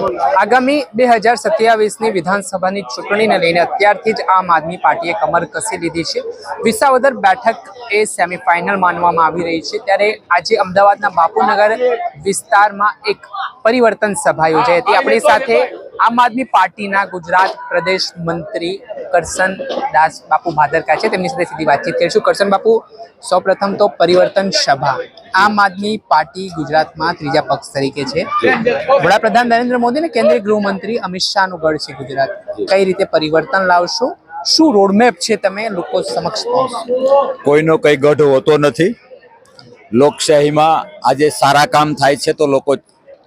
આગામી બે હજાર સત્યાવીસની વિધાનસભાની ચૂંટણીને લઈને અત્યારથી જ આમ આદમી પાર્ટીએ કમર કસી લીધી છે. વિસાવદર બેઠક એ સેમીફાઇનલ માનવામાં આવી રહી છે. ત્યારે આજે અમદાવાદના બાપુનગર વિસ્તારમાં એક પરિવર્તન સભા યોજાઈ હતી. આપણી સાથે આમ આદમી પાર્ટીના ગુજરાત પ્રદેશ મંત્રી કરશન દાસ બાપુ ભાદરકા છે, તેમની સાથે સીધી વાતચીત કરીશું. કરશન બાપુ, સૌપ્રથમ તો પરિવર્તન સભા. આમ આદમી પાર્ટી ગુજરાતમાં ત્રીજા પક્ષ તરીકે છે. વડાપ્રધાન નરેન્દ્ર મોદી અને કેન્દ્રીય ગૃહમંત્રી અમિત શાહનું ગઢ છે ગુજરાત. કઈ રીતે પરિવર્તન લાવશો? શું રોડમેપ છે તમે લોકો સમક્ષ પહોંચશો? કોઈનો કઈ ગઢ હોતો નથી. લોકશાહીમાં આજે સારા કામ થાય છે તો લોકો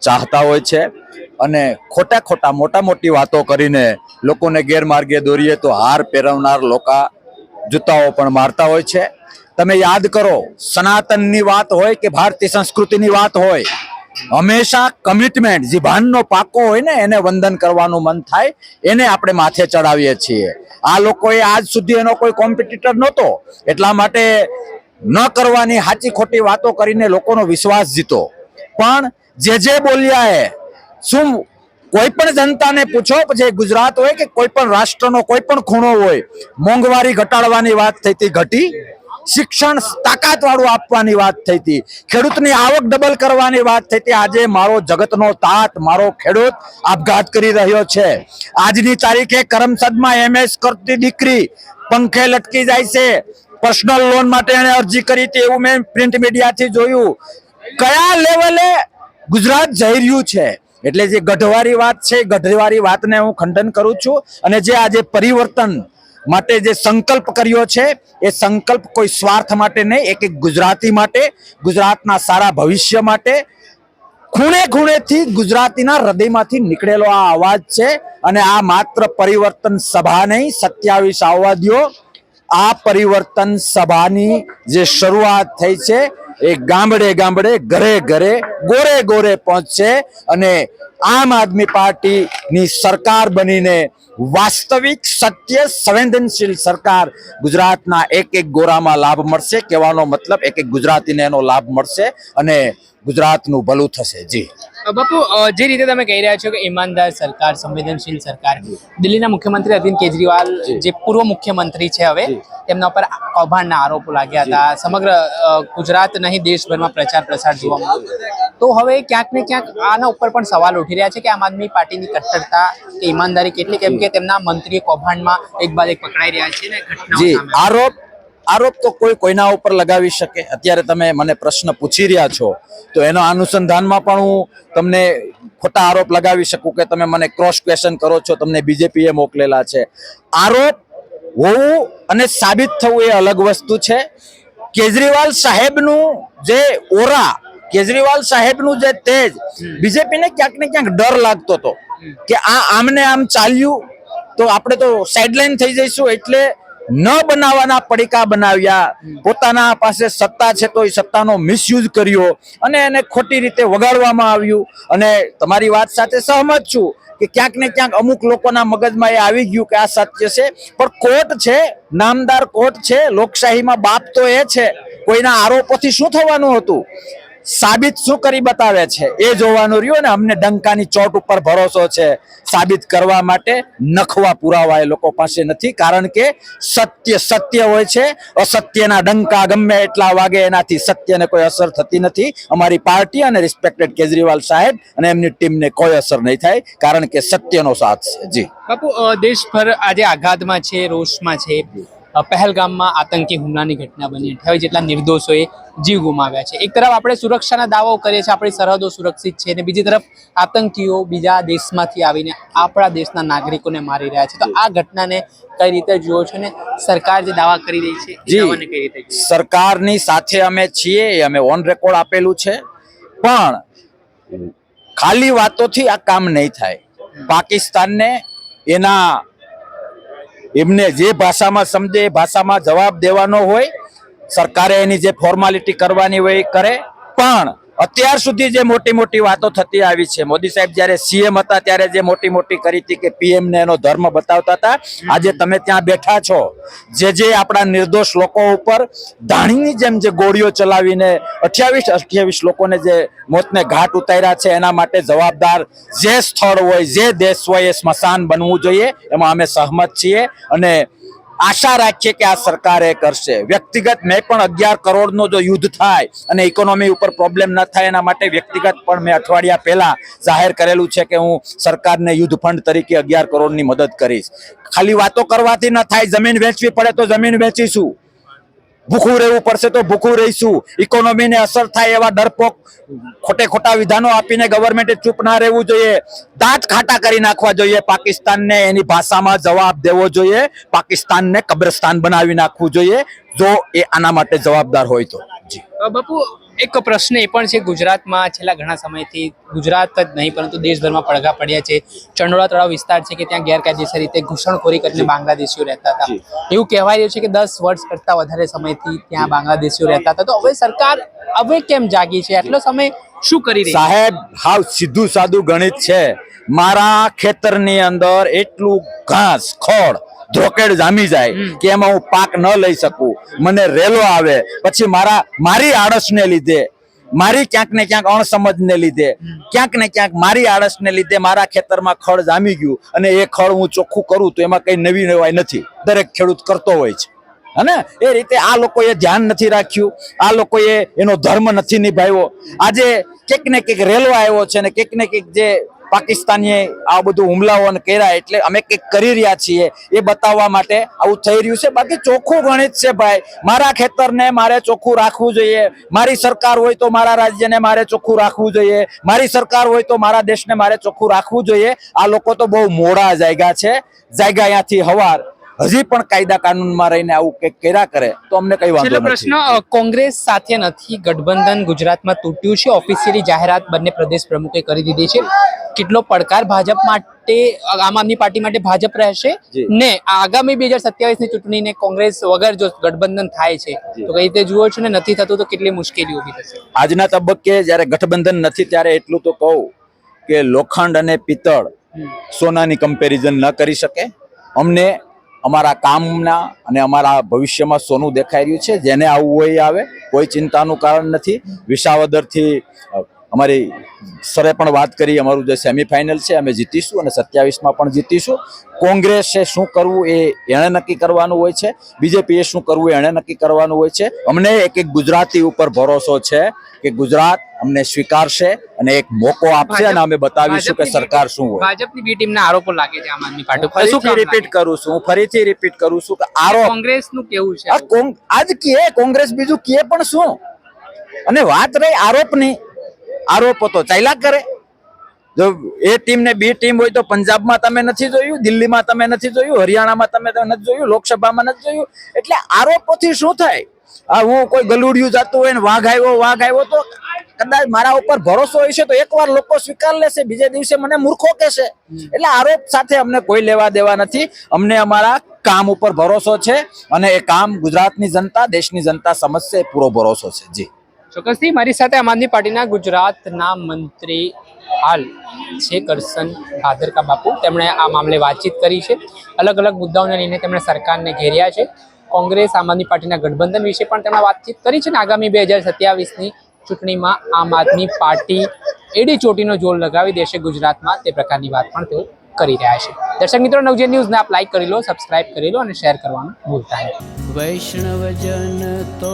ચાહતા હોય છે. અને ખોટા ખોટા મોટા મોટી વાતો કરીને લોકોને ગેરમાર્ગે દોરીએ તો હાર પહેરવનાર લોકો જૂતાઓ પણ મારતા હોય છે. તમે યાદ કરો, સનાતનની વાત હોય કે ભારતીય સંસ્કૃતિની વાત હોય, હંમેશા કમિટમેન્ટ જે ભાનનો પાકો હોય ને, એને વંદન કરવાનું મન થાય, એને આપણે માથે ચડાવીએ છીએ. આ લોકોએ આજ સુધી એનો કોઈ કોમ્પિટિટર નહોતો. એટલા માટે ન કરવાની સાચી ખોટી વાતો કરીને લોકોનો વિશ્વાસ જીતો. પણ જે જે બોલ્યા એ શું કોઈ પણ જનતાને પૂછો, જે ગુજરાત હોય કે કોઈ પણ રાષ્ટ્રનો કોઈ પણ ખૂણો હોય, મોંઘવારી ઘટાડવાની વાત થઈ હતી ઘટી, શિક્ષણ તાકાત વાળું આપવાની વાત થઈ હતી ખેડૂતની આવક ડબલ કરવાની વાત થઈ હતી આજે મારો જગતનો તાત, મારો ખેડૂત આપઘાત કરી રહ્યો છે. આજની તારીખે કરમસદમાં એમએસ કરતી દીકરી પંખે લટકી જાય છે. પર્સનલ લોન માટે એને અરજી કરી હતી, એવું મેં પ્રિન્ટ મીડિયાથી જોયું. કયા લેવલે ગુજરાત જઈ રહ્યું છે? એટલે જે ગઢવારી વાત છે ગઢવારી વાતને હું ખંડન કરું છું. અને જે આજે પરિવર્તન માટે જે સંકલ્પ કર્યો છે, એ સંકલ્પ કોઈ સ્વાર્થ માટે નહીં, એક એક ગુજરાતી માટે, ગુજરાતના સારા ભવિષ્ય માટે. ખૂણે ખૂણેથી ગુજરાતીના હૃદયમાંથી નીકળેલો આ અવાજ છે અને આ માત્ર પરિવર્તન સભા નહીં, સત્યાવીસ આવવાદીઓ આ પરિવર્તન સભાની જે શરૂઆત થઈ છે એ ગામડે ગામડે ઘરે ઘરે ગોરે ગોરે પહોંચશે અને આમ આદમી પાર્ટીની સરકાર બનીને વાસ્તવિક સત્ય સંવેદનશીલ સરકાર ગુજરાતના એક એક ગોરામાં લાભ મળશે. કહેવાનો મતલબ એક એક ગુજરાતીને એનો લાભ મળશે અને ગુજરાતનું ભલું થશે. જી. બાપુ જે રીતે તમે કહી રહ્યા છો કે ઈમાનદાર સરકાર સંવેદનશીલ સરકાર દિલ્હીના મુખ્યમંત્રી અરવિંદ કેજરીવાલ જે. પૂર્વ મુખ્યમંત્રી છે હવે તેમના ઉપર કૌભાંડના આરોપો લાગ્યા હતા. સમગ્ર ગુજરાત નહીં દેશભરમાં પ્રચાર પ્રસાર જોવા મળ્યો. તો હવે ક્યાંક ને ક્યાંક આના ઉપર પણ સવાલ ઉઠી રહ્યા છે કે આમ આદમી પાર્ટીની કટ્ટરતા કે ઈમાનદારી કેટલી કેમ કે તેમના મંત્રી કૌભાંડમાં એક બાદ એક પકડાઈ રહ્યા છે ને જી આરોપ આરોપ તો કોઈ કોઈના ઉપર લગાવી શકે. અત્યારે તમે મને પ્રશ્ન પૂછી રહ્યા છો તો એનો અનુસંધાનમાં પણ હું તમને ખોટા આરોપ લગાવી શકું કે તમે મને ક્રોસ ક્વેશ્ચન કરો છો તમને બીજેપીએ મોકલેલા છે. આરોપ હોવું અને સાબિત થવું એ અલગ વસ્તુ છે. કેજરીવાલ સાહેબનું જે ઓરા કેજરીવાલ સાહેબનું જે તેજ બીજેપીને ક્યાંક ને ક્યાંક ડર લાગતો હતો કે આ આમને આમ ચાલ્યું તો આપણે તો સાઇડલાઇન થઈ જઈશું એટલે ન બનાવવાના પડીકા બનાવ્યા. પોતાના પાસે સત્તા છે તો એ સત્તાનો મિસયુઝ કર્યો અને એને ખોટી રીતે વગાડવામાં આવ્યું. અને તમારી વાત સાથે સહમત છું કે ક્યાંક ને ક્યાંક અમુક લોકોના મગજમાં એ આવી ગયું કે આ સત્ય છે. પણ કોર્ટ છે, નામદાર કોર્ટ છે, લોકશાહીમાં બાપ તો એ છે. કોઈના આરોપોથી શું થવાનું હતું? સાબિત શું કરી બતાવે છે? એ જોવાનું રહ્યું ને અમને ડંકાની ચોટ ઉપર ભરોસો છે. સાબિત કરવા માટે નખવા પુરાવા એ લોકો પાસે નથી, કારણ કે સત્ય સત્ય હોય છે. અસત્યના ડંકા ગમે એટલા વાગે એનાથી સત્યને કોઈ અસર થતી નથી. અમારી પાર્ટી અને રિસ્પેક્ટેડ કેજરીવાલ સાહેબ અને એમની ટીમને કોઈ અસર નહીં થાય, કારણ કે સત્યનો સાથ છે. જી. બાપુ દેશભર આજે આઘાતમાં છે, રોષમાં છે. પહેલગામમાં આતંકી હુમલાની ઘટના બની અઠ્યાવીસ જેટલા નિર્દોષોએ જીવ ગુમાવ્યા છે. એક તરફ આપણે સુરક્ષાના દાવાઓ કરીએ છીએ આપણી સરહદો સુરક્ષિત છે અને બીજી તરફ આતંકીઓ બીજા દેશમાંથી આવીને આપણા દેશના નાગરિકોને મારી રહ્યા છે. તો આ ઘટનાને કઈ રીતે જુઓ છો ને સરકાર જે દાવા કરી રહી છે કઈ રીતે સરકારની સાથે અમે છીએ અમે ઓન રેકોર્ડ આપેલું છે. પણ ખાલી વાતોથી આ કામ નહીં થાય. પાકિસ્તાનને એના એમને જે ભાષામાં સમજે એ ભાષામાં જવાબ દેવાનો હોય, સરકારે એની જે ફોર્માલિટી કરવાની હોય એ કરે. પણ અત્યાર સુધી જે મોટી મોટી વાતો થતી આવી છે, મોદી સાહેબ જ્યારે સીએમ હતા ત્યારે જે મોટી મોટી કરી હતી કે પીએમ ને એનો ધર્મ બતાવતા હતા, આજે તમે ત્યાં બેઠા છો. જે જે આપણા નિર્દોષ લોકો ઉપર ધાણીની જેમ જે ગોળીઓ ચલાવીને અઠ્યાવીસ અઠ્યાવીસ લોકોને જે મોતને ઘાટ ઉતાર્યા છે, એના માટે જવાબદાર જે સ્થળ હોય, જે દેશ હોય એ સ્મશાન બનવું જોઈએ, એમાં અમે સહમત છીએ. અને આશા રાખીએ કે આ સરકારે કરશે. વ્યક્તિગત મેં પણ અગિયાર કરોડનો જો યુદ્ધ થાય અને ઇકોનોમી ઉપર પ્રોબ્લેમ ન થાય એના માટે વ્યક્તિગત પણ મેં અઠવાડિયા પહેલાં જાહેર કરેલું છે કે હું સરકારને યુદ્ધ ફંડ તરીકે અગિયાર કરોડની મદદ કરીશ. ખાલી વાતો કરવાથી ન થાય. જમીન વેચવી પડે તો જમીન વેચીશું. ભૂખું રહેવું પડશે તો ભૂખું રહીશું. ઇકોનોમીને અસર થાય એવા ડરપોક ખોટે ખોટા વિધાનો આપીને ગવર્મેન્ટે ચૂપ ના રહેવું જોઈએ. દાંત ખાટા કરી નાખવા જોઈએ. પાકિસ્તાનને એની ભાષામાં જવાબ દેવો જોઈએ. પાકિસ્તાનને કબ્રસ્તાન બનાવી નાખવું જોઈએ. જો એ આના માટે જવાબદાર હોય તો. બાપુ એક પ્રશ્ન એ પણ છે, ગુજરાતમાં છેલ્લા ઘણા સમયથી ગુજરાત જ નહીં, પરંતુ દેશભરમાં પડઘા પડ્યા છે. ચંડોળા તળાવ વિસ્તાર છે કે ત્યાં ગેરકાયદેસર રીતે ઘૂસણખોરી કરીને બાંગ્લાદેશીઓ રહેતા હતા. એવું કહેવાય રહ્યું છે કે દસ વર્ષ કરતા વધારે સમયથી ત્યાં બાંગ્લાદેશીઓ રહેતા હતા. તો હવે સરકાર હવે કેમ જાગી છે? આટલો સમય શું કરી સાહેબ, હાવ સીધું સાદું ગણિત છે. મારા ખેતરની અંદર એટલું ઘાસ, ખોળ ધ્રોકેડ જામી જાય કે એમાં હું પાક ન લઈ શકું. મને રેલો આવે. પછી મારા મારી આળસને લીધે મારી ક્યાંક ને ક્યાંક અણસમજને લીધે ક્યાંક ને ક્યાંક મારી આળસને લીધે મારા ખેતરમાં ખડ જામી ગયું અને એ ખડ હું ચોખ્ખું કરું તો એમાં કઈ નવી નવાઈ નથી. દરેક ખેડૂત કરતો હોય છે. હને? એ રીતે આ લોકોએ ધ્યાન નથી રાખ્યું. આ લોકોએ એનો ધર્મ નથી નિભાવ્યો. આજે કંઈક ને કંઈક રેલો આવ્યો છે અને કંઈક ને કંઈક જે પાકિસ્તાનીએ આ બધું હુમલાઓ કર્યા એટલે અમે કંઈક કરી રહ્યા છીએ એ બતાવવા માટે આવું થઈ રહ્યું છે. બાકી ચોખ્ખું ગણિત છે ભાઈ. મારા ખેતરને મારે ચોખ્ખું રાખવું જોઈએ. મારી સરકાર હોય તો મારા રાજ્યને મારે ચોખ્ખું રાખવું જોઈએ. મારી સરકાર હોય તો મારા દેશને મારે ચોખ્ખું રાખવું જોઈએ. આ લોકો તો બહુ મોડા જાયગા છે. જાયગા અહીંયાથી હવાર. હજી પણ કાયદા કાનૂનમાં રહીને આવું કંઈક કર્યા કરે તો અમને કઈ વાંધો છેલ્લો પ્રશ્ન કોંગ્રેસ સાથે નથી ગઠબંધન ગુજરાતમાં તૂટ્યું છે? ઓફિશિયલી જાહેરાત બંને પ્રદેશ પ્રમુખે કરી દીધી છે. કેટલો પડકાર ભાજપ માટે આમ આદમી પાર્ટી માટે ભાજપ રહેશે? ને આગામી બે હજાર સત્યાવીસની ચૂંટણીને કોંગ્રેસ વગર જો ગઠબંધન થાય છે તો કઈ રીતે જુઓ છો ને નથી થતું તો કેટલી મુશ્કેલી ઊભી થશે? આજના તબક્કે જ્યારે ગઠબંધન નથી ત્યારે એટલું તો કહું કે લોખંડ અને પિત્તળ સોનાની કમ્પેરિઝન ન કરી શકે. અમને અમારા કામના અને અમારા ભવિષ્યમાં સોનું દેખાઈ રહ્યું છે. જેને આવવું હોય આવે. કોઈ ચિંતાનું કારણ નથી. વિસાવદરથી અમારી સરે પણ વાત કરી અમારું જે સેમિફાઇનલ છે અમે જીતીશું અને સત્યાવીસમાં પણ જીતીશું. કોંગ્રેસે શું કરવું એ એણે નક્કી કરવાનું હોય છે. બીજેપીએ શું કરવું એણે નક્કી કરવાનું હોય છે. અમને એક એક ગુજરાતી ઉપર ભરોસો છે કે ગુજરાત અમને સ્વીકારશે અને એક મોકો આપશે અને અમે બતાવીશું કે સરકાર શું હોય. ભાજપની બી ટીમના આરોપો લાગે છે આમ આદમી પાર્ટી ફરીથી રિપીટ કરું છું હું ફરીથી રિપીટ કરું છું કે આરોપ કોંગ્રેસનું કેવું છે? આજ કે કોંગ્રેસ બીજું કે પણ શું? અને વાત રહી આરોપની. આરોપો તો ચાલ્યા કરે. જો એ ટીમ ને બી ટીમ હોય તો પંજાબમાં તમે નથી જોયું, દિલ્હીમાં તમે નથી જોયું, હરિયાણામાં તમે નથી જોયું, લોકસભામાં નથી જોયું. એટલે આરોપોથી શું થાય? આ હું કોઈ ગલુડિયું જતું હોય ને વાઘ આવ્યો વાઘ આવ્યો તો કદાચ મારા ઉપર ભરોસો હોય છે તો એકવાર લોકો સ્વીકાર લેશે, બીજે દિવસે મને મૂર્ખો કહેશે. એટલે આરોપ સાથે અમને કોઈ લેવા દેવા નથી. અમને અમારા કામ ઉપર ભરોસો છે અને એ કામ ગુજરાતની જનતા, દેશની જનતા સમજશે પૂરો ભરોસો છે. જી. ચોક્કસથી મારી સાથે આમ આદમી પાર્ટીના ગુજરાતના મંત્રી હાલ છે કરશન ભાદરકા બાપુ. તેમણે આ મામલે વાતચીત કરી છે. અલગ અલગ મુદ્દાઓને લઈને તેમણે સરકારને ઘેર્યા છે. કોંગ્રેસ, આમ આદમી પાર્ટીના ગઠબંધન વિશે પણ તેમણે વાતચીત કરી છે ને આગામી બે હજાર સત્યાવીસની ચૂંટણીમાં આમ આદમી પાર્ટી એડી ચોટીનો જોર લગાવી દેશે ગુજરાતમાં તે પ્રકારની વાત પણ તેઓ કરી રહ્યા છે. દર્શક મિત્રો, નવજે ન્યૂઝને આપ લાઈક કરી લો, સબસ્ક્રાઇબ કરી લો અને શેર કરવાનું ભૂલતા નહીં. વૈષ્ણવજન તો